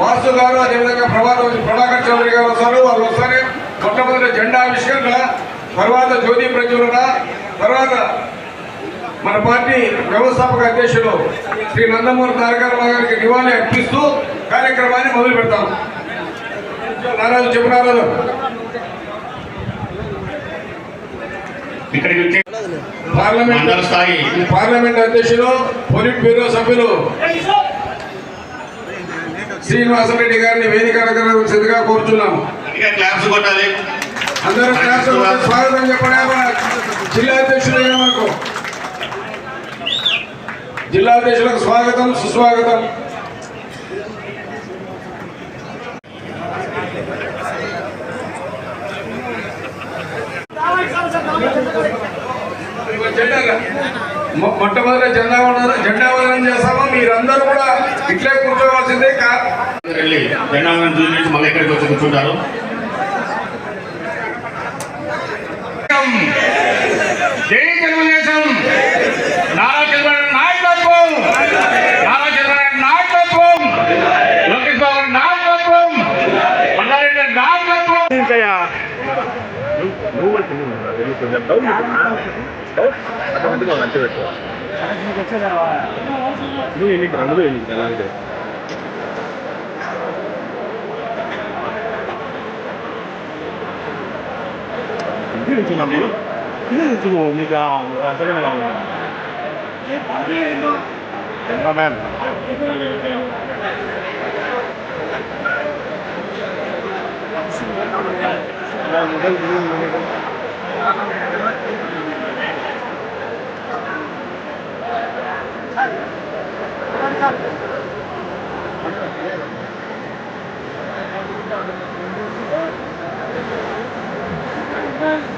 వాసు గారు అదేవిధంగా ప్రభాకర్ ప్రభాకర్ చౌదరి గారు వస్తారు. వాళ్ళు వస్తారే. మొట్టమొదటి జెండా ఆవిష్కరణ తర్వాత జ్యోతి ప్రజ్వలన తర్వాత మన పార్టీ వ్యవస్థాపక అధ్యక్షులు శ్రీ నందమూరి తారక గారికి నివాళి అర్పిస్తూ కార్యక్రమాన్ని మొదలు పెడతాం. నారాజు చెప్పు నారాజు. ఇక్కడికి వచ్చే పార్లమెంట్ స్థాయి. పార్లమెంట్ అధ్యక్షులు పొలిట్ బ్యూరో సభ్యులు శ్రీనివాసరెడ్డి గారిని వేదిక అలంకరించగా కోరుతున్నాం ఇక క్లాప్స్ కొట్టాలి. అందరూ క్లాస్ స్వాగతం చెప్పడే జిల్లా అధ్యక్షులు మనకు జిల్లా అధ్యక్షులకు స్వాగతం సుస్వాగతం మొ- మొట్టమొదటి జెండా వందనం జెండా వందనం చేస్తాము మీరందరూ కూడా ఇట్లే కూర్చోవలసిందే. వెళ్ళి జెండాలను చూపించి మళ్ళీ ఇక్కడికి వచ్చి కూర్చుంటారు. జై తెలుగుదేశం నారా చంద్రబాబు నాయకత్వం. నారా చంద్రబాబు నాయకత్వం. లోకేష్ బాబు నాయకత్వం. మల్లారెడ్డి నాయకత్వం. രണ്ടു അഞ്ച് ലക്ഷം ഇത് കഴിഞ്ഞിട്ട് രണ്ടത് കഴിഞ്ഞിട്ട് അല്ലാതെ എനിക്ക് നമ്മൾ ഇത് തോന്നില്ല എന്താ മേൻ മുതൽ Thank you.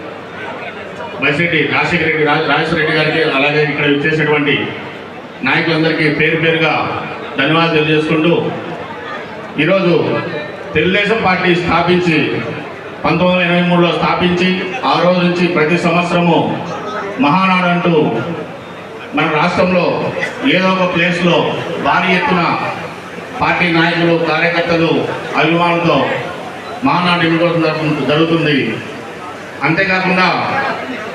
YCP Rajasekhara Reddy Rajeswara Reddy గారికి అలాగే ఇక్కడ వచ్చేసినటువంటి నాయకులందరికీ పేరు పేరుగా ధన్యవాదాలు తెలియజేసుకుంటూ ఈరోజు తెలుగుదేశం పార్టీ స్థాపించి పంతొమ్మిది వందల ఎనభై మూడులో స్థాపించి ఆ రోజు నుంచి ప్రతి సంవత్సరము మహానాడు అంటూ మన రాష్ట్రంలో ఏదో ఒక ప్లేస్లో భారీ ఎత్తున పార్టీ నాయకులు కార్యకర్తలు అభిమానులతో మహానాడు ఇవ్వడం జరుగుతుంది. అంతేకాకుండా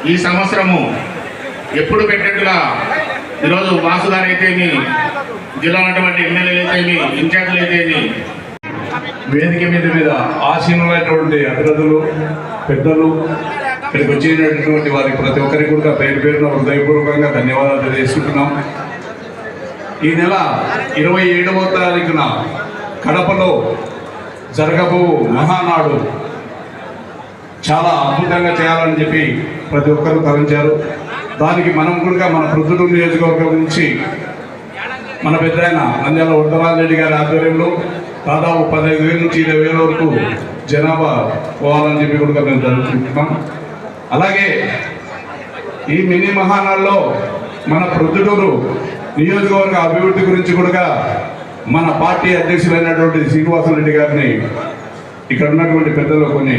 ఈ సంవత్సరము ఎప్పుడు పెట్టినట్టుగా ఈరోజు వాసుదారు అయితేమి జిల్లా ఉన్నటువంటి ఎమ్మెల్యేలు అయితేమి ఇన్ఛార్జీలు అయితేమి వేదిక మీద మీద ఆశీనులైనటువంటి అభిరథులు పెద్దలు ఇక్కడికి వచ్చినటువంటి వారికి ప్రతి ఒక్కరికి కూడా పేరు పేరున హృదయపూర్వకంగా ధన్యవాదాలు తెలియజేసుకుంటున్నాం. ఈ నెల ఇరవై ఏడవ తారీఖున కడపలో జరగబో మహానాడు చాలా అద్భుతంగా చేయాలని చెప్పి ప్రతి ఒక్కరు తరించారు దానికి మనం కూడా మన ప్రొద్దుటూరు నియోజకవర్గం నుంచి మన పెద్ద ఆయన నంద్యాల ఉత్తరాజరెడ్డి గారి ఆధ్వర్యంలో దాదాపు పదహైదు వేల నుంచి ఇరవై వేల వరకు జనాభా పోవాలని చెప్పి కూడా మేము జరుగుతున్నాం అలాగే ఈ మినీ మహానాల్లో మన ప్రొద్దుటూరు నియోజకవర్గ అభివృద్ధి గురించి కూడా మన పార్టీ అధ్యక్షులైనటువంటి శ్రీనివాసరెడ్డి గారిని ఇక్కడ ఉన్నటువంటి పెద్దలు కొన్ని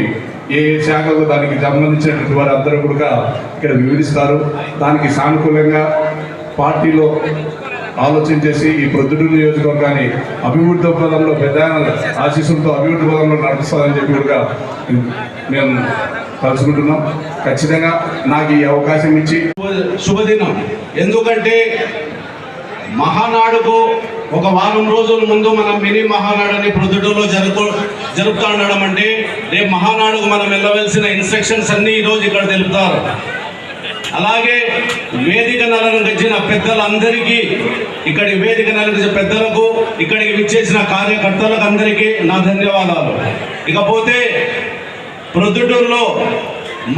ఏ శాఖలు దానికి సంబంధించినటువంటి వారు అందరూ కూడా ఇక్కడ వివరిస్తారు. దానికి సానుకూలంగా పార్టీలో ఆలోచన చేసి ఈ ప్రొద్దుటూరు నియోజకవర్గాన్ని అభివృద్ధి పదంలో పెద్ద ఆశీస్సులతో అభివృద్ధి పదంలో నడుస్తారని చెప్పి కూడా మేము తలుచుకుంటున్నాం. ఖచ్చితంగా నాకు ఈ అవకాశం ఇచ్చి శుభదినం. ఎందుకంటే మహానాడుకు ఒక వారం రోజుల ముందు మనం మినీ మహానాడని ప్రొద్దుటూరులో జరుపు జరుపుతా ఉండడం అంటే రేపు మహానాడుకు మనం వెళ్ళవలసిన ఇన్స్ట్రక్షన్స్ అన్ని ఈ రోజు ఇక్కడ తెలుపుతారు. అలాగే వేదిక నలందించిన పెద్దలందరికీ ఇక్కడి వేదిక నలందించిన పెద్దలకు ఇక్కడికి విచ్చేసిన కార్యకర్తలకు అందరికీ నా ధన్యవాదాలు. ఇకపోతే ప్రొద్దుటూరులో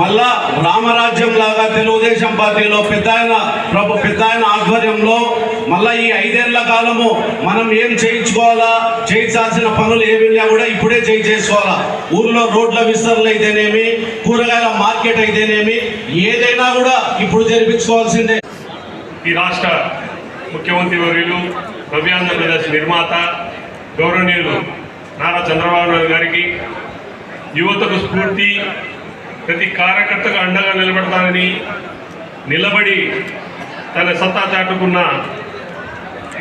మళ్ళా రామరాజ్యం లాగా తెలుగుదేశం పార్టీలో పెద్ద ఆయన ప్రభు పెద్ద ఆయన ఆధ్వర్యంలో మళ్ళా ఈ ఐదేళ్ళ కాలము మనం ఏం చేయించుకోవాలా? చేయించాల్సిన పనులు ఏమిన్నా కూడా ఇప్పుడే చేయి చేసుకోవాలా ఊర్లో రోడ్ల విస్తరణ అయితేనేమి కూరగాయల మార్కెట్ అయితేనేమి ఏదైనా కూడా ఇప్పుడు జరిపించుకోవాల్సిందే. ఈ రాష్ట్ర ముఖ్యమంత్రి వర్యులు నవ్యాంధ్రప్రదేశ్ నిర్మాత గౌరవనీయులు నారా చంద్రబాబు నాయుడు గారికి యువతకు స్ఫూర్తి ప్రతి కార్యకర్తకు అండగా నిలబడతానని నిలబడి తన సత్తా చాటుకున్న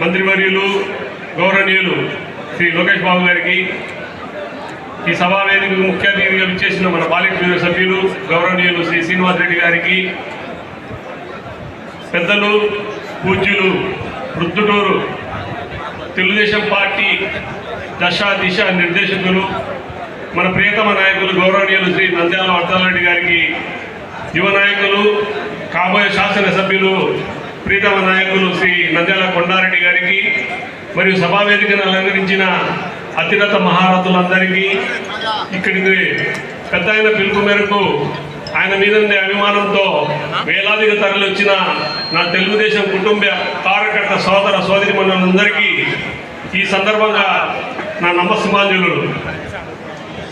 మంత్రివర్యులు గౌరవనీయులు శ్రీ లోకేష్ బాబు గారికి ఈ సభా ముఖ్య అతిథిగా విచ్చేసిన మన పాలిట్ బ్యూరో సభ్యులు గౌరవనీయులు శ్రీ శ్రీనివాస్ రెడ్డి గారికి పెద్దలు పూజ్యులు వృద్ధుటూరు తెలుగుదేశం పార్టీ దశ దిశ నిర్దేశకులు మన ప్రియతమ నాయకులు గౌరవనీయులు శ్రీ నంద్యాల వర్ధనరెడ్డి గారికి యువ నాయకులు కాబోయే శాసనసభ్యులు ప్రీతమ నాయకులు శ్రీ నంద్యాల కొండారెడ్డి గారికి మరియు సభా వేదికను అలంకరించిన అతిరత మహారథులందరికీ ఇక్కడికి పెద్ద ఆయన పిలుపు మేరకు ఆయన మీద ఉండే అభిమానంతో వేలాదిగా తరలివచ్చిన నా తెలుగుదేశం కుటుంబ కార్యకర్త సోదర సోదరి మనందరికీ ఈ సందర్భంగా నా నమస్మాంజులు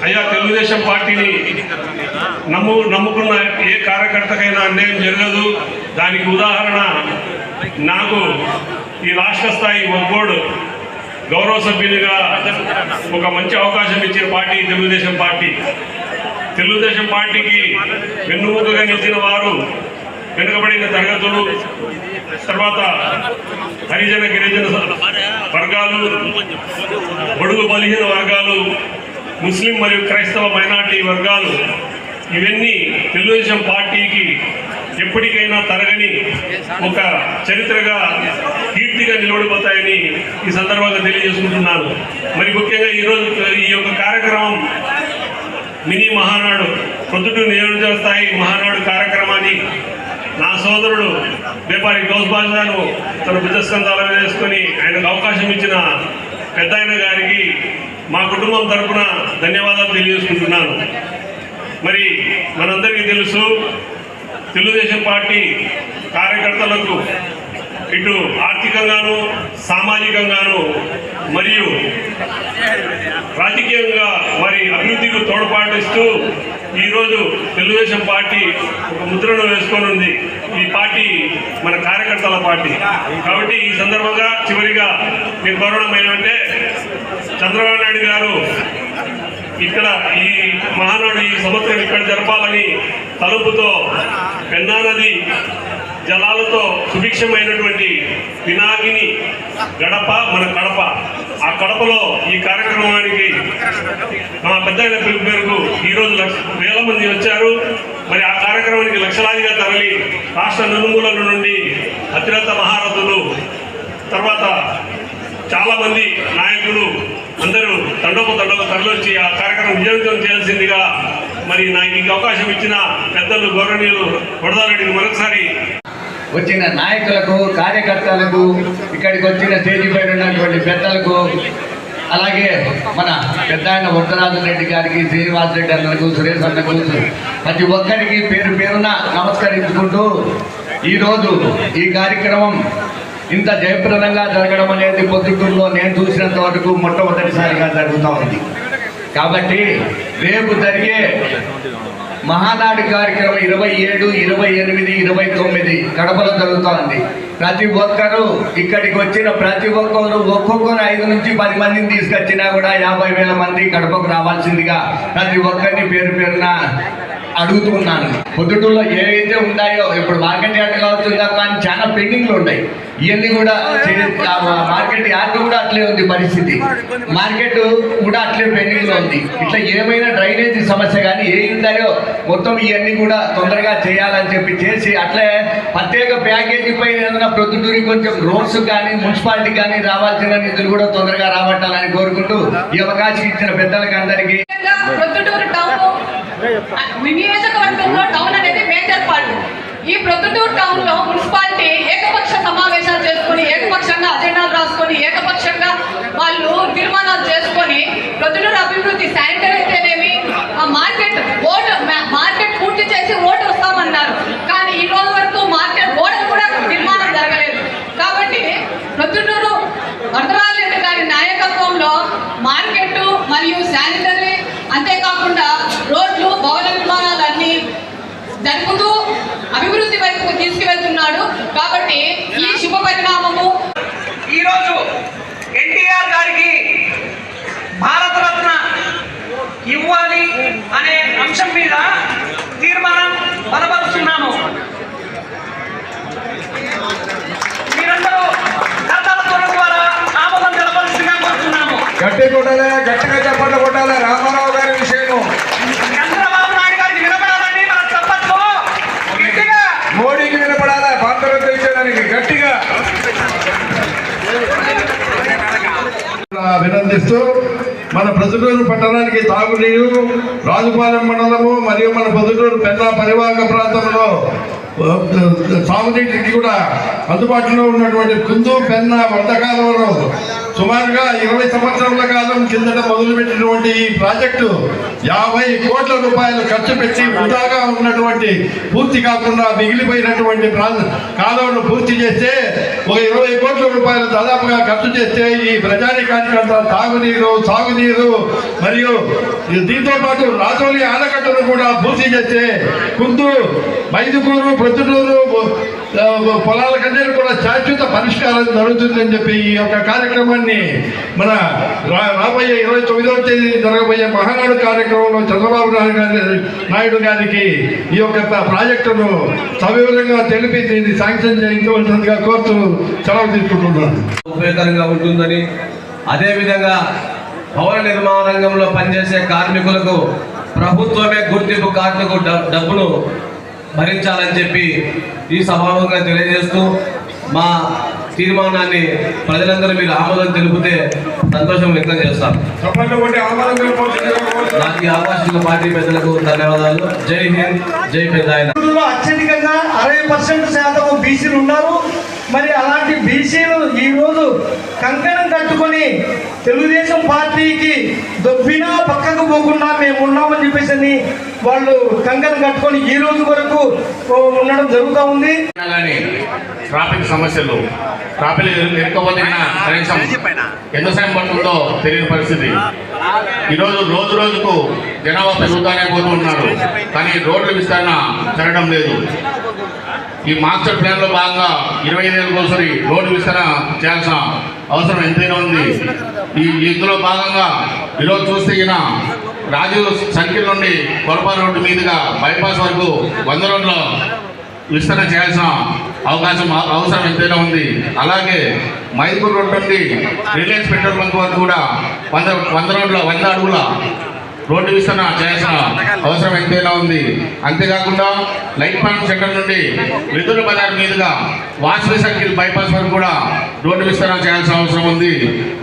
అయ్యా తెలుగుదేశం పార్టీని నమ్ము నమ్ముకున్న ఏ కార్యకర్తకైనా అన్యాయం జరగదు. దానికి ఉదాహరణ నాకు ఈ రాష్ట్ర స్థాయి బోర్డు గౌరవ సభ్యునిగా ఒక మంచి అవకాశం ఇచ్చిన పార్టీ తెలుగుదేశం పార్టీ. తెలుగుదేశం పార్టీకి వెన్నుముకగా నిలిచిన వారు వెనుకబడిన తరగతులు తర్వాత హరిజన గిరిజన వర్గాలు బడుగు బలహీన వర్గాలు ముస్లిం మరియు క్రైస్తవ మైనార్టీ వర్గాలు ఇవన్నీ తెలుగుదేశం పార్టీకి ఎప్పటికైనా తరగని ఒక చరిత్రగా కీర్తిగా నిలబడిపోతాయని ఈ సందర్భంగా తెలియజేసుకుంటున్నాను. మరి ముఖ్యంగా ఈరోజు ఈ యొక్క కార్యక్రమం మినీ మహానాడు ప్రొద్దుటూరు నియోజక స్థాయి మహానాడు కార్యక్రమాన్ని నా సోదరుడు వ్యాపారి గౌస్ బాజాను తన భుజస్కంధాల వేసుకొని ఆయనకు అవకాశం ఇచ్చిన పెద్ద గారికి మా కుటుంబం తరఫున ధన్యవాదాలు తెలియజేసుకుంటున్నాను. మరి మనందరికీ తెలుసు తెలుగుదేశం పార్టీ కార్యకర్తలకు ఇటు ఆర్థికంగాను సామాజికంగాను మరియు రాజకీయంగా వారి అభివృద్ధికి తోడ్పాటిస్తూ ఈరోజు తెలుగుదేశం పార్టీ ఒక ముద్రను వేసుకొని ఉంది. పార్టీ మన కార్యకర్తల పార్టీ. కాబట్టి ఈ సందర్భంగా చివరిగా నేను కోరడం ఏంటంటే చంద్రబాబు నాయుడు గారు ఇక్కడ ఈ మహానాడు ఈ సంవత్సరం ఇక్కడ జరపాలని తలుపుతో పెన్నా నది జలాలతో సుభిక్షమైనటువంటి పినాకిని గడప మన కడప. ఆ కడపలో ఈ కార్యక్రమానికి మా పెద్ద పిలుపు మేరకు ఈరోజు లక్ష వేల మంది వచ్చారు. మరి ఆ కార్యక్రమానికి లక్షలాదిగా తరలి రాష్ట్ర నలుమూలల నుండి అతిరథ మహారథులు తర్వాత చాలా మంది నాయకులు అందరూ తండోపు తండోపు తరలించి ఆ కార్యక్రమం విజయవంతం చేయాల్సిందిగా మరి నాకు ఈ అవకాశం ఇచ్చిన పెద్దలు గౌరవనీయులు వరదారెడ్డికి మరొకసారి వచ్చిన నాయకులకు కార్యకర్తలకు ఇక్కడికి వచ్చిన స్టేజీ పైన ఉన్నటువంటి పెద్దలకు అలాగే మన పెద్ద ఆయన వరదరాజు రెడ్డి గారికి శ్రీనివాస్ రెడ్డి అన్నకు సురేష్ అన్నకు ప్రతి ఒక్కరికి పేరు పేరున నమస్కరించుకుంటూ ఈరోజు ఈ కార్యక్రమం ఇంత జయప్రదంగా జరగడం అనేది పొద్దుటూరులో నేను చూసినంత వరకు మొట్టమొదటిసారిగా జరుగుతూ ఉంది. కాబట్టి రేపు జరిగే మహానాడు కార్యక్రమం ఇరవై ఏడు ఇరవై ఎనిమిది ఇరవై తొమ్మిది కడపలో జరుగుతోంది. ప్రతి ఒక్కరూ ఇక్కడికి వచ్చిన ప్రతి ఒక్కరు ఒక్కొక్కరు ఐదు నుంచి పది మందిని తీసుకొచ్చినా కూడా యాభై వేల మంది కడపకు రావాల్సిందిగా ప్రతి ఒక్కరిని పేరు పేరున అడుగుతున్నాను. పొద్దుటూరులో ఏవైతే ఉన్నాయో ఇప్పుడు మార్కెట్ యార్డ్ కావచ్చు తప్ప కానీ చాలా పెండింగ్లు ఉన్నాయి. ఇవన్నీ కూడా మార్కెట్ యార్డ్ కూడా అట్లే ఉంది పరిస్థితి. మార్కెట్ కూడా అట్లే పెండింగ్లో ఉంది. ఇట్లా ఏమైనా డ్రైనేజీ సమస్య కానీ ఏ ఉన్నాయో మొత్తం ఇవన్నీ కూడా తొందరగా చేయాలని చెప్పి చేసి అట్లే ప్రత్యేక ప్యాకేజీ పైన ఏదైనా ప్రొద్దుటూరి కొంచెం రోడ్స్ కానీ మున్సిపాలిటీ కానీ రావాల్సిన నిధులు కూడా తొందరగా రాబట్టాలని కోరుకుంటూ ఈ అవకాశం ఇచ్చిన పెద్దలకి అందరికీ మీ నియోజకవర్గంలో టౌన్ అనేది మేజర్ పార్ట్ ఈ ప్రొద్దుటూరు టౌన్లో మున్సిపాలిటీ ఏకపక్ష సమావేశాలు చేసుకొని ఏకపక్షంగా అజెండాలు రాసుకొని ఏకపక్షంగా వాళ్ళు తీర్మానాలు చేసుకొని ప్రొద్దుటూరు అభివృద్ధి శానిటరీ అయితేనేమి ఆ మార్కెట్ ఓటు మా- మార్కెట్ పూర్తి చేసి ఓటు వస్తామన్నారు కానీ ఈ రోజు వరకు మార్కెట్ ఓటర్ కూడా నిర్మాణం జరగలేదు కాబట్టి ప్రొద్దుటూరు వరదరాజరెడ్డి గారి నాయకత్వంలో మార్కెట్ మరియు శానిటరీ అంతేకాకుండా రోడ్లు భవన నిర్మాణాలన్నీ జరుపుతూ అభివృద్ధి వైపుకు తీసుకువెళ్తున్నాడు కాబట్టి ఈ శుభ పరిణామము ఈరోజు ఎన్టీఆర్ గారికి భారతరత్న ఇవ్వాలి అనే అంశం మీద తీర్మానం బలపరుస్తున్నాము మీరందరూ కర్తల ధ్వని ద్వారా ఆమోదం తెలపాల్సిందిగా కోరుతున్నాము గట్టి కొట్టాలి? గట్టిగా చెప్పండి కొట్టాలి? రామారావు గారి విషయం చంద్రబాబు నాయుడు గారికి వినపడాలని మన చప్పట్లు గట్టిగా. మోడీకి వినపడాలి? ఇచ్చేదానికి గట్టిగా. అభినందిస్తూ మన ప్రొద్దుటూరు పట్టణానికి తాగునీరు రాజుపాలెం మండలము మరియు మన పొద్దుటూరు పెన్నా పరివాహక ప్రాంతంలో సాగునీటికి కూడా అందుబాటులో ఉన్నటువంటి కుందు పెన్న వర్ధకాలంలో సుమారుగా ఇరవై సంవత్సరాల కాలం కిందట మొదలుపెట్టినటువంటి ఈ ప్రాజెక్టు యాభై కోట్ల రూపాయలు ఖర్చు పెట్టి వృధాగా ఉన్నటువంటి పూర్తి కాకుండా మిగిలిపోయినటువంటి ప్రా- కాలువను పూర్తి చేస్తే ఒక ఇరవై కోట్ల రూపాయలు దాదాపుగా ఖర్చు చేస్తే ఈ ప్రజానికానికంత తాగునీరు సాగునీరు మరియు దీంతో పాటు రాజోలి ఆనకట్టను కూడా పూర్తి చేస్తే కుందు మైదుకూరు ప్రొద్దుటూరు పొలాల కంటే కూడా శాశ్వత పరిష్కారం జరుగుతుందని చెప్పి ఈ యొక్క కార్యక్రమాన్ని మన రా- రాబోయే ఇరవై తొమ్మిదవ తేదీ జరగబోయే మహానాడు కార్యక్రమంలో చంద్రబాబు నాయుడు గారి నాయుడు గారికి ఈ యొక్క ప్రాజెక్టును సవివరంగా తెలిపి దీన్ని శాంక్షన్ చేయించవలసిందిగా కోరుతూ సెలవు తీసుకుంటున్నాను. ఉపయోగకరంగా ఉంటుందని అదేవిధంగా భవన నిర్మాణ రంగంలో పనిచేసే కార్మికులకు ప్రభుత్వమే గుర్తింపు కార్డుకు డ- డబ్బును భరించాలని చెప్పి ఈ సభాముఖంగా తెలియజేస్తూ మా తీర్మానాన్ని ప్రజలందరూ మీరు ఆమోదం తెలిపితే సంతోషం వ్యక్తం చేస్తాం. చప్పట్లు కొట్టి ఆమోదం తెలియపరుస్తుందిగా కోరుతున్నాను. నాకు ఈ అవకాశం పార్టీ పెద్దలకు ధన్యవాదాలు. జై హింద్ జై పెద్దాయన లో అత్యధికంగా అరవై పర్సెంట్ శాతం బీసీలు ఉన్నారు. మరి అలాంటి బీసీలు ఈరోజు కంకణం కట్టుకొని తెలుగుదేశం పార్టీకి దొబ్బినా పక్కకు పోకుండా మేము ఉన్నామని చెప్పేసి అని వాళ్ళు కంకణం కట్టుకొని ఈ రోజు వరకు ఉండడం జరుగుతూ ఉంది. ట్రాఫిక్ సమస్యలు ట్రాఫిక్ ఇరుక్కపోతున్న కనీసం ఎంత సమయం పడుతుందో తెలియని పరిస్థితి. ఈరోజు రోజు రోజుకు జనాభా పెరుగుతానే పోతూ ఉన్నారు. కానీ రోడ్ల విస్తరణ జరగడం లేదు. ఈ మాస్టర్ ప్లాన్లో భాగంగా ఇరవై ఐదేళ్ళకి ఒకసారి రోడ్డు విస్తరణ చేయాల్సిన అవసరం ఎంతైనా ఉంది. ఈ ఇందులో భాగంగా ఈరోజు చూస్తే ఈయన రాజీవ్ సర్కిల్ నుండి కొరపా రోడ్డు మీదుగా బైపాస్ వరకు వంద రోడ్లో విస్తరణ చేయాల్సిన అవకాశం అవసరం ఎంతైనా ఉంది. అలాగే మైపూర్ రోడ్ నుండి రిలయన్స్ పెట్రోల్ బంక్ వరకు కూడా వంద వంద రోడ్ల వంద అడుగుల రోడ్డు విస్తరణ చేయాల్సిన అవసరం ఎంతైనా ఉంది. అంతేకాకుండా లైట్ పార్క్ సెంటర్ నుండి వెదురు బజార్ మీదుగా వాసవి సర్కిల్ బైపాస్ వరకు కూడా రోడ్డు విస్తరణ చేయాల్సిన అవసరం ఉంది.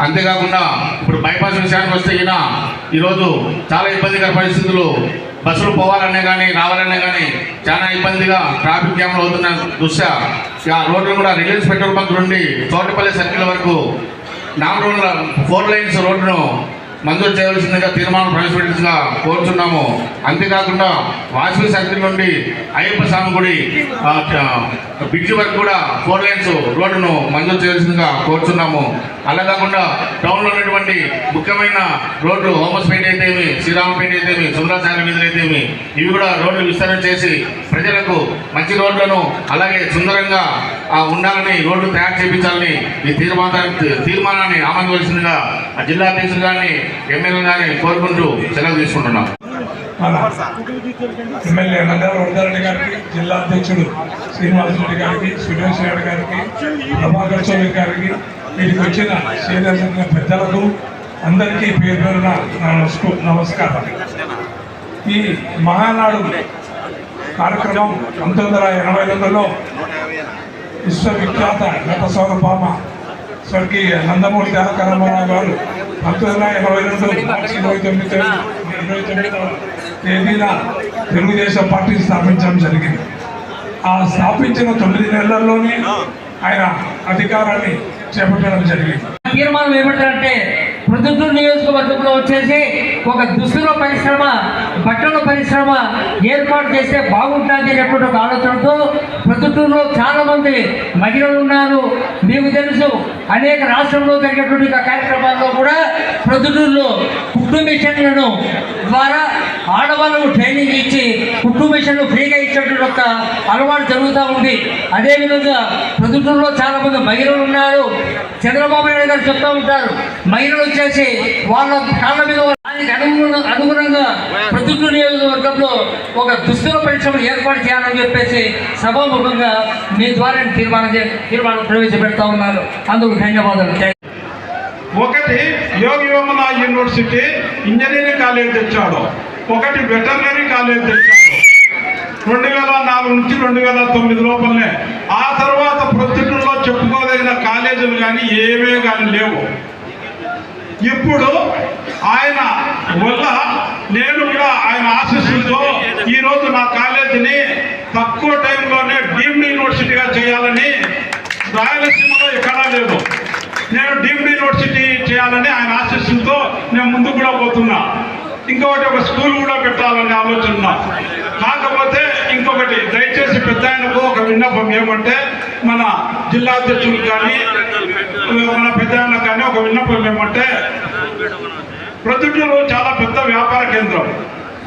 అంతేకాకుండా ఇప్పుడు బైపాస్ విషయానికి వస్తే ఈయన ఈరోజు చాలా ఇబ్బందికర పరిస్థితులు. బస్సులు పోవాలనే కానీ రావాలనే కానీ చాలా ఇబ్బందిగా ట్రాఫిక్ జామ్లు అవుతున్న దృష్ట్యా ఆ రోడ్లు కూడా రిలయన్స్ పెట్రోల్ బంక్ నుండి తోటపల్లి సర్కిల్ వరకు నాలుగు ఫోర్ లైన్స్ రోడ్డును మంజూరు చేయవలసిందిగా తీర్మానం ప్రవేశపెట్టిందిగా కోరుచున్నాము. అంతేకాకుండా వాసవి సర్కిల్ నుండి అయ్యప్ప స్వామి గుడి ఆ, వరకు కూడా ఫోర్ లైన్స్ రోడ్డును మంజూరు చేయవలసిందిగా కోరుచున్నాము. అలా కాకుండా టౌన్లో ఉన్నటువంటి ముఖ్యమైన రోడ్లు హోమస్పేట అయితేమి శ్రీరామపేట అయితేమి సుందరసాగర్ వీధులు అయితేమి ఇవి కూడా రోడ్లు విస్తరణ చేసి ప్రజలకు మంచి రోడ్లను అలాగే సుందరంగా ఉండాలని రోడ్లు తయారు చేయించాలని ఈ తీర్మానాన్ని తీర్మానాన్ని ఆమోదవలసిందిగా జిల్లా అధ్యక్షులు కానీ ఎమ్మెల్యే కానీ కోరుకుంటూ సెలవు తీసుకుంటున్నాం. ఎమ్మెల్యే నంద్యాల గారికి జిల్లా అధ్యక్షుడు శ్రీనివాసరెడ్డి గారికి సురేష్ రెడ్డి గారికి ప్రభాకర్ చౌదరి గారికి వీటికి వచ్చిన సీనియర్ సంఘ పెద్దలకు అందరికీ పేరు పేరున నమస్కారం. ఈ మహానాడు కార్యక్రమం పంతొమ్మిది వందల ఎనభై రెండులో విశ్వవిఖ్యాత గత సౌరభామ స్వర్గీయ నందమూరి తారక రామారావు గారు పంతొమ్మిది వందల ఎనభై రెండు మార్చి ఇరవై తొమ్మిది ఇరవై తొమ్మిదవ తేదీన తెలుగుదేశం పార్టీ స్థాపించడం జరిగింది. ఆ స్థాపించిన తొమ్మిది నెలల్లోనే ఆయన అధికారాన్ని చేపట్టడం జరిగింది. తీర్మానం ఏమంటారంటే ప్రొద్దుటూరు నియోజకవర్గంలో వచ్చేసి ఒక దుస్తుల పరిశ్రమ బట్టల పరిశ్రమ ఏర్పాటు చేస్తే బాగుంటుంది అనేటువంటి ఒక ఆలోచనతో ప్రొద్దుటూరులో చాలామంది మహిళలు ఉన్నారు. మీకు తెలుసు అనేక రాష్ట్రంలో జరిగేటువంటి కార్యక్రమాల్లో కూడా ప్రొద్దుటూరులో కుట్టు మిషన్లను ద్వారా ఆడవాళ్ళకు ట్రైనింగ్ ఇచ్చి కుట్టు మిషన్లు ఫ్రీగా ఇచ్చేటువంటి ఒక అలవాటు జరుగుతూ ఉంది. అదేవిధంగా ప్రొద్దుటూరులో చాలామంది మహిళలు ఉన్నారు. చంద్రబాబు నాయుడు గారు చెప్తూ ఉంటారు మహిళలు వచ్చేసి వాళ్ళ కాళ్ళ మీద దానికి అనుగుణ అనుగుణంగా ప్రతిజ్ఞ నియోజకవర్గంలో ఒక దుస్తుల పరిశ్రమ ఏర్పాటు చేయాలని చెప్పేసి సభాముఖంగా మీ ద్వారా నేను తీర్మానం చే- తీర్మానం ప్రవేశపెడతా ఉన్నారు. అందుకు ధన్యవాదాలు. ఒకటి Yogi Vemana university engineering college తెచ్చాడు. ఒకటి వెటర్నరీ కాలేజ్ తెచ్చాడు. రెండు వేల నాలుగు నుంచి రెండు వేల తొమ్మిది లోపలనే. ఆ తర్వాత ప్రొద్దుటూరులో చెప్పుకోదగిన కాలేజీలు కానీ ఏవే కానీ లేవు. ఇప్పుడు ఆయన వల్ల నేను కూడా ఆయన ఆశీస్సులతో ఈరోజు నా కాలేజీని తక్కువ టైంలోనే డీమ్డ్ యూనివర్సిటీగా చేయాలని రాయలసీమలో ఎక్కడా లేదు. నేను డీమ్డ్ యూనివర్సిటీ చేయాలని ఆయన ఆశీస్సులతో నేను ముందుకు కూడా పోతున్నా. ఇంకొకటి ఒక స్కూల్ కూడా పెట్టాలనే ఆలోచన కాకపోతే ఇంకొకటి దయచేసి పెద్ద ఆయనకు ఒక విన్నపం ఏమంటే మన జిల్లా అధ్యక్షులు కానీ మన పెద్ద కానీ ఒక విన్నపం ఏమంటే ప్రొద్దుటూరు చాలా పెద్ద వ్యాపార కేంద్రం.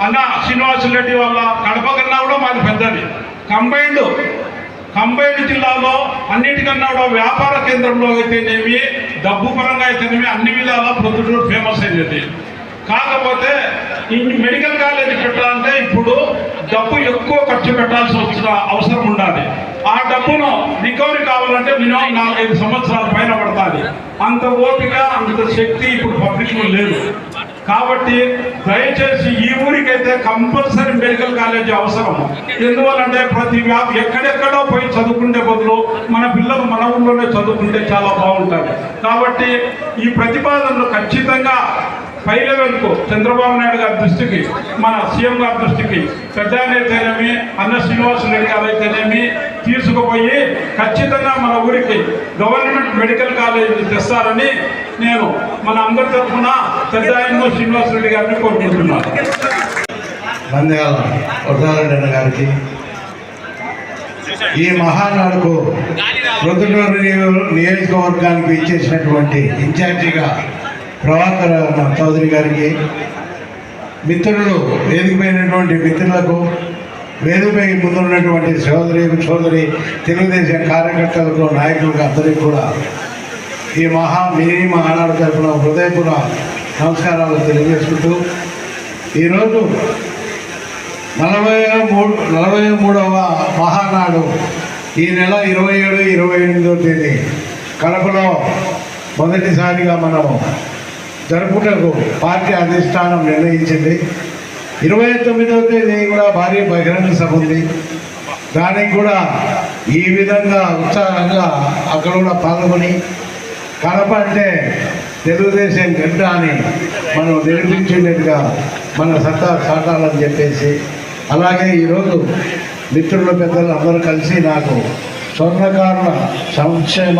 అన్న శ్రీనివాసరెడ్డి వాళ్ళ కడప కన్నా కూడా మాది పెద్దది. కంబైన్డ్ కంబైన్డ్ జిల్లాలో అన్నిటికన్నా కూడా వ్యాపార కేంద్రంలో అయితేనేమి డబ్బు పరంగా అయితేనేమి అన్ని విధాలా ప్రొద్దుటూరు ఫేమస్ అయినది. కాకపోతే ఈ మెడికల్ కాలేజ్ పెట్టాలంటే ఇప్పుడు డబ్బు ఎక్కువ ఖర్చు పెట్టాల్సి వచ్చిన అవసరం ఉండాలి. ఆ డబ్బును రికవరీ అంటే మినిమం నాలుగైదు సంవత్సరాల పైన పడుతుంది. అంత ఓపిక అంత శక్తి ఇప్పుడు పబ్లిక్ లేదు. కాబట్టి దయచేసి ఈ ఊరికైతే కంపల్సరీ మెడికల్ కాలేజీ అవసరం. ఎందువల్లంటే ప్రతి వ్యాప్ ఎక్కడెక్కడో పోయి చదువుకుంటే బదులు మన పిల్లలు మన ఊళ్ళోనే చదువుకుంటే చాలా బాగుంటుంది కాబట్టి ఈ ప్రతిపాదనలు ఖచ్చితంగా పై లెవెల్కు చంద్రబాబు నాయుడు గారి దృష్టికి మన సీఎం గారి దృష్టికి పెద్ద అన్న శ్రీనివాస రెడ్డి గారు అయితేనేమి తీసుకుపోయి ఖచ్చితంగా మన ఊరికి గవర్నమెంట్ మెడికల్ కాలేజీ తెస్తారని నేను మన అందరి తరఫున పెద్ద ఆయన శ్రీనివాస రెడ్డి గారిని కోరుకుంటున్నాను. నంద్యాల వరదారెడ్డి గారికి. ఈ మహానాడుకు ప్రొద్దుటూరు నియోజకవర్గానికి ఇచ్చేసినటువంటి ఇన్ఛార్జిగా ప్రభాకర్ చౌదరి గారికి మిత్రులు వేదికమైనటువంటి మిత్రులకు వేదికపై ముందున్నటువంటి సోదరి సోదరి తెలుగుదేశం కార్యకర్తలకు నాయకులకు అందరికీ కూడా ఈ మహా మినీ మహానాడు తరఫున హృదయపూర్వ నమస్కారాలు తెలియజేసుకుంటూ ఈరోజు నలభై మూడు నలభై మూడవ మహానాడు ఈ నెల ఇరవై ఏడు ఇరవై ఎనిమిదో తేదీ కడపలో మొదటిసారిగా మనం జరుపుటకు పార్టీ అధిష్టానం నిర్ణయించింది. ఇరవై తొమ్మిదవ తేదీ కూడా భారీ బహిరంగ సభ ఉంది. దానికి కూడా ఈ విధంగా ఉత్సాహంగా అక్కడ కూడా పాల్గొని కడప అంటే తెలుగుదేశం గడ్డ అని మనం నిరూపించేట్టుగా మన సత్తా చాటాలని చెప్పేసి అలాగే ఈరోజు మిత్రుల పెద్దలు అందరూ కలిసి నాకు స్వర్ణకారుల సంక్షేమ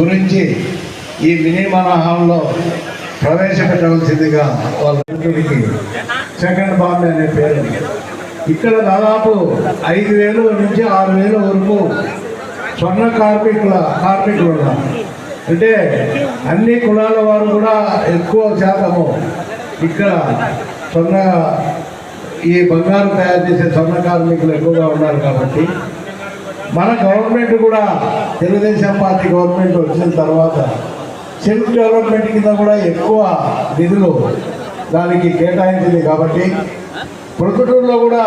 గురించి ఈ మినీ మనహాల్లో ప్రవేశపెట్టవలసిందిగా వాళ్ళ మిత్రుడికి సెకండ్ బాంబే అనే పేరు. ఇక్కడ దాదాపు ఐదు వేలు నుంచి ఆరు వేల వరకు స్వర్ణ కార్మికుల కార్మికులు ఉన్నారు అంటే అన్ని కులాల వారు కూడా ఎక్కువ శాతము ఇక్కడ స్వర్ణ ఈ బంగారం తయారు చేసే స్వర్ణ కార్మికులు ఎక్కువగా ఉన్నారు కాబట్టి. మన గవర్నమెంట్ కూడా తెలుగుదేశం పార్టీ గవర్నమెంట్ వచ్చిన తర్వాత సెల్ఫ్ డెవలప్మెంట్ కింద కూడా ఎక్కువ నిధులు దానికి కేటాయించింది కాబట్టి ప్రొద్దుటూరులో కూడా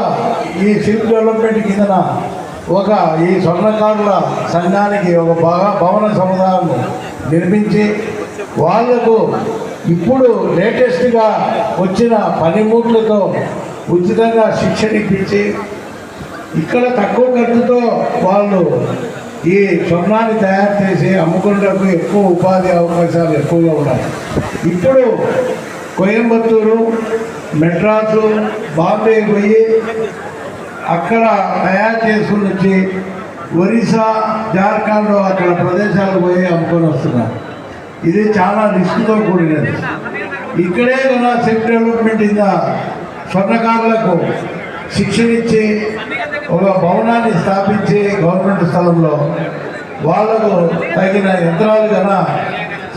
ఈ సెల్ఫ్ డెవలప్మెంట్ కిందన ఒక ఈ స్వర్ణకారుల సంఘానికి ఒక బాగా భవన సముదాయాన్ని నిర్మించి వాళ్ళకు ఇప్పుడు లేటెస్ట్గా వచ్చిన పనిముట్లతో ఉచితంగా శిక్షణ ఇప్పించి ఇక్కడ తక్కువ ఖర్చుతో వాళ్ళు ఈ స్వర్ణాన్ని తయారు చేసి అమ్ముకున్నకు ఎక్కువ ఉపాధి అవకాశాలు ఎక్కువగా ఉన్నాయి. ఇప్పుడు కోయంబత్తూరు మెడ్రాసు బాంబే పోయి అక్కడ తయారు చేసుకుని వచ్చి ఒరిస్సా జార్ఖండ్ అక్కడ ప్రదేశాలకు పోయి అమ్ముకొని వస్తున్నారు. ఇది చాలా రిస్క్తో కూడినది. ఇక్కడే ఉన్న సెల్ఫ్ డెవలప్మెంట్ ఇంద స్వర్ణకారులకు శిక్షణ ఇచ్చి ఒక భవనాన్ని స్థాపించి గవర్నమెంట్ స్థలంలో వాళ్ళకు తగిన యంత్రాలు కన్నా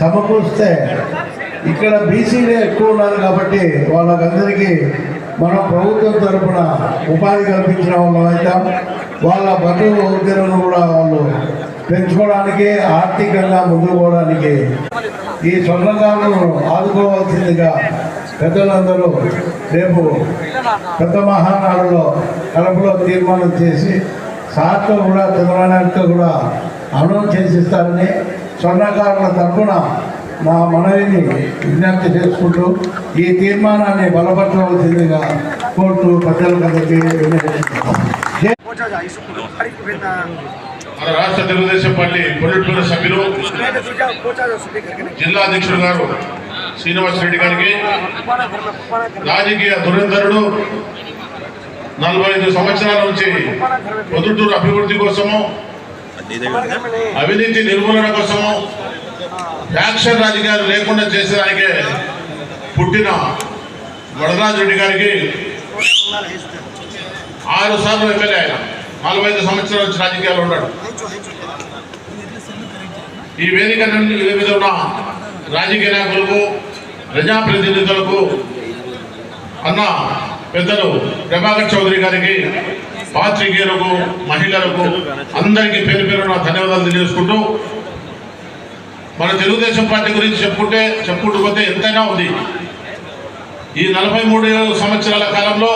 సమకూరిస్తే ఇక్కడ బీసీలే ఎక్కువ ఉన్నారు కాబట్టి వాళ్ళకందరికీ మనం ప్రభుత్వం తరపున ఉపాధి కల్పించిన వాళ్ళం అవుతాం. వాళ్ళ బతుకు ఉద్యోగం కూడా వాళ్ళు పెంచుకోవడానికి ఆర్థికంగా ముందుకు పోవడానికి ఈ స్వర్ణకారులను ఆదుకోవాల్సిందిగా పెద్దలందరూ రేపు పెద్ద మహానాడులో కడపలో తీర్మానం చేసి సార్తో కూడా చంద్రబాబు కూడా అనౌన్స్ చేసిస్తారని స్వర్ణకారుల తరఫున నా మనవిని విజ్ఞప్తి చేసుకుంటూ ఈ తీర్మానాన్ని బలపరచవలసిందిగా కోర్టు విన్నవిస్తున్నాను. జై మన రాష్ట్ర తెలుగుదేశం పార్టీ పొలిట్యూరో సభ్యులు జిల్లా అధ్యక్షుడు గారు శ్రీనివాస్ రెడ్డి గారికి రాజకీయ దురంధరుడు నలభై ఐదు సంవత్సరాల నుంచి పొద్దుటూరు అభివృద్ధి కోసము అవినీతి నిర్మూలన కోసము యాక్షన్ రాజకీయాలు లేకుండా చేసేదానికే పుట్టిన వరదరాజు రెడ్డి గారికి ఆరు సార్లు ఎమ్మెల్యే ఆయన. నలభై ఐదు సంవత్సరాల నుంచి రాజకీయాలు ఉన్నాడు. ఈ వేదిక నుండి మీద ఉన్న రాజకీయ నాయకులకు ప్రజాప్రతినిధులకు అన్న పెద్దలు ప్రభాకర్ చౌదరి గారికి పాత్రికేయులకు మహిళలకు అందరికీ పేరు పేరున ధన్యవాదాలు తెలియజేసుకుంటూ మన తెలుగుదేశం పార్టీ గురించి చెప్పుకుంటే చెప్పుకుంటుపోతే ఎంతైనా ఉంది. ఈ నలభై మూడు సంవత్సరాల కాలంలో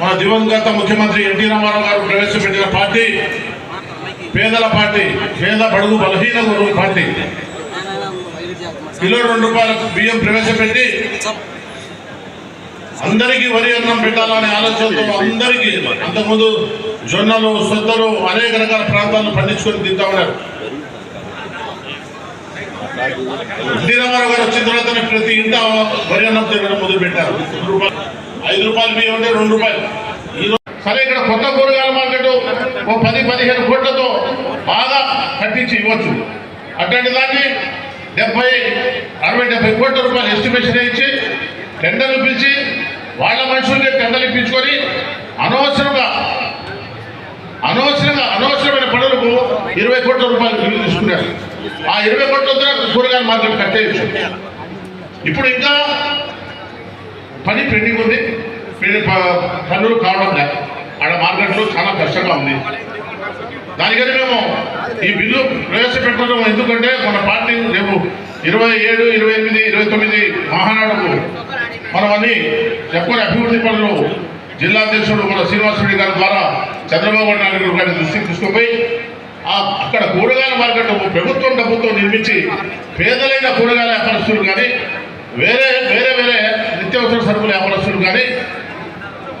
మన దివంగత ముఖ్యమంత్రి ఎన్టీ రామారావు గారు ప్రవేశపెట్టిన పార్టీ పేదల పార్టీ పేద బడుగు బలహీన పార్టీ. కిలో రెండు రూపాయలకు బియ్యం ప్రవేశపెట్టి అందరికీ వరి అన్నం పెట్టాలనే ఆలోచనతో అందరికీ అంతకుముందు జొన్నలు సొద్దలు అనేక రకాల ప్రాంతాలను పండించుకొని తింటా ఉన్నారు. ఎన్టీ రామారావు గారు వచ్చిన తర్వాత ప్రతి ఇంట వరి అన్నం తినడం మొదలు పెట్టారు రూపాయలు ఐదు రూపాయలు బియ్యం అంటే రెండు రూపాయలు. సరే ఇక్కడ కొత్త కూరగాయల మార్కెట్ ఓ పది పదిహేను కోట్లతో బాగా కట్టించి ఇవ్వచ్చు. అట్లాంటి దాన్ని డెబ్బై అరవై డెబ్బై కోట్ల రూపాయలు ఎస్టిమేషన్ ఇచ్చి టెండర్లు పిలిచి వాళ్ళ మనుషుల్ని టెండర్లు ఇప్పించుకొని అనవసరంగా అనవసరంగా అనవసరమైన పనులకు ఇరవై కోట్ల రూపాయలు తీసుకున్నారు. ఆ ఇరవై కోట్లతో కూరగాయల మార్కెట్ కట్టేయచ్చు ఇప్పుడు ఇంకా పని పెండింగ్ ఉంది. పనులు కావడం లేదు. ఆడ మార్కెట్లో చాలా కష్టంగా ఉంది. దానికని మేము ఈ బిల్లు ప్రవేశపెట్టడం ఎందుకంటే మన పార్టీ ఇరవై ఏడు ఇరవై ఎనిమిది ఇరవై తొమ్మిది మహానాడుకు మనం అన్ని చెప్పుకొని అభివృద్ధి పనులు జిల్లా అధ్యక్షుడు మన శ్రీనివాసరెడ్డి గారి ద్వారా చంద్రబాబు నాయుడు గారి దృష్టికి తీసుకుపోయి ఆ అక్కడ కూరగాయల మార్కెట్ ప్రభుత్వం డబ్బుతో నిర్మించి పేదలైన కూరగాయల వ్యాపారస్తులు కానీ వేరే వేరే వేరే నిత్యావసర సరుకుల వ్యాపారస్తులు కానీ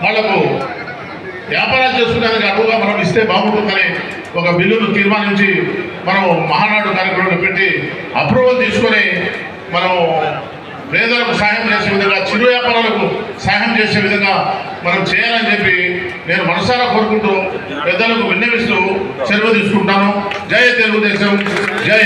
వాళ్ళకు వ్యాపారాలు చేసుకునేందుకు అడుగుగా మనం ఇస్తే బాగుంటుందని ఒక బిల్లును తీర్మానించి మనం మహానాడు కార్యక్రమంలో పెట్టి అప్రూవల్ తీసుకొని మనం పేదలకు సహాయం చేసే విధంగా చిరు వ్యాపారాలకు సహాయం చేసే విధంగా మనం చేయాలని చెప్పి నేను మనసారా కోరుకుంటూ పెద్దలకు విన్నవిస్తూ సెలవు తీసుకుంటాను జై తెలుగుదేశం జై